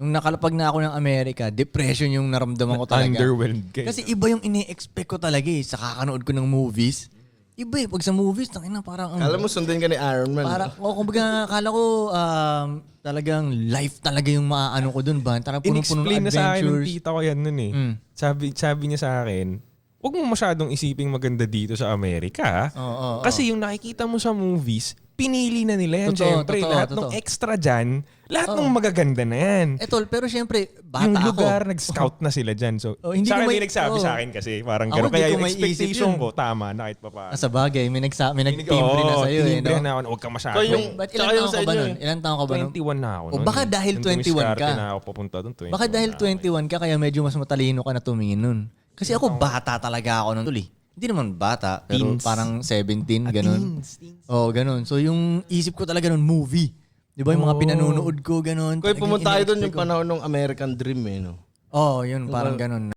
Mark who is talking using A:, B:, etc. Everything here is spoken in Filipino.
A: nung nakalapag na ako ng Amerika, depression yung naramdaman ko talaga.
B: Underwhelmed kayo.
A: Kasi iba yung ini-expect ko talaga eh, sa kakanood ko ng movies. Iba eh, pag sa movies, tangina parang... ang-
C: Alam mo, sundin ka ni Iron Man.
A: Para, o kumbaga, akala ko um, talagang life talaga yung maaano ko dun ba? Parang punong-puno ng
B: In-explain na sa akin ng
A: adventures.
B: tita ko yan nun eh.
A: Mm.
B: Sabi, sabi niya sa akin, huwag mo masyadong isiping maganda dito sa Amerika. ah."
A: Oo, oo, oo.
B: Kasi yung nakikita mo sa movies, pinili na nila yan.
A: Totoo,
B: Siyempre,
A: totoo,
B: lahat
A: totoo.
B: ng extra dyan, lahat ng magaganda na yan.
A: Eh tol, pero syempre, bata
B: yung
A: ako.
B: lugar, nag-scout na sila dyan. So,
A: Oh, hindi
B: sa
A: ko
B: akin
A: may-
B: may nagsabi
A: oh.
B: sa akin kasi parang
A: Ako,
B: gano'n.
A: hindi
B: Kaya
A: ko
B: yung expectation
A: yun.
B: ko, tama na kahit pa paano.
A: Ah, sa bagay, may, nagsa, may nagtimpre na sa'yo eh. No?
B: na ako, huwag ka masyado.
C: Kaya yung-
A: Ba't
C: Tsaka
A: ilan
C: yung
A: taon
C: sa
A: ka ba
C: inyo
A: nun?
C: eh.
A: Ilan taon ka ba nun?
B: 21 na ako
A: O
B: nun.
A: baka
B: eh.
A: dahil
B: Nung
A: 21
B: dumiskarte
A: ka.
B: na ako papunta dun, 21
A: Baka dahil
B: na ako.
A: 21 ka, kaya medyo mas matalino ka na tumingin nun. Kasi ako bata talaga ako nun tol eh. Hindi naman bata, pero
B: Teens.
A: parang 17, ganun.
B: Teens, teens.
A: Oo, oh, ganun. So yung isip ko talaga nun, movie. Di ba yung mga
B: Oo.
A: pinanunood ko, ganun.
C: Kaya
A: Talagang
C: pumunta tayo doon
A: ine-expect
C: yung
A: ko.
C: panahon ng American Dream eh, no?
A: Oo, oh, yun, parang ganun.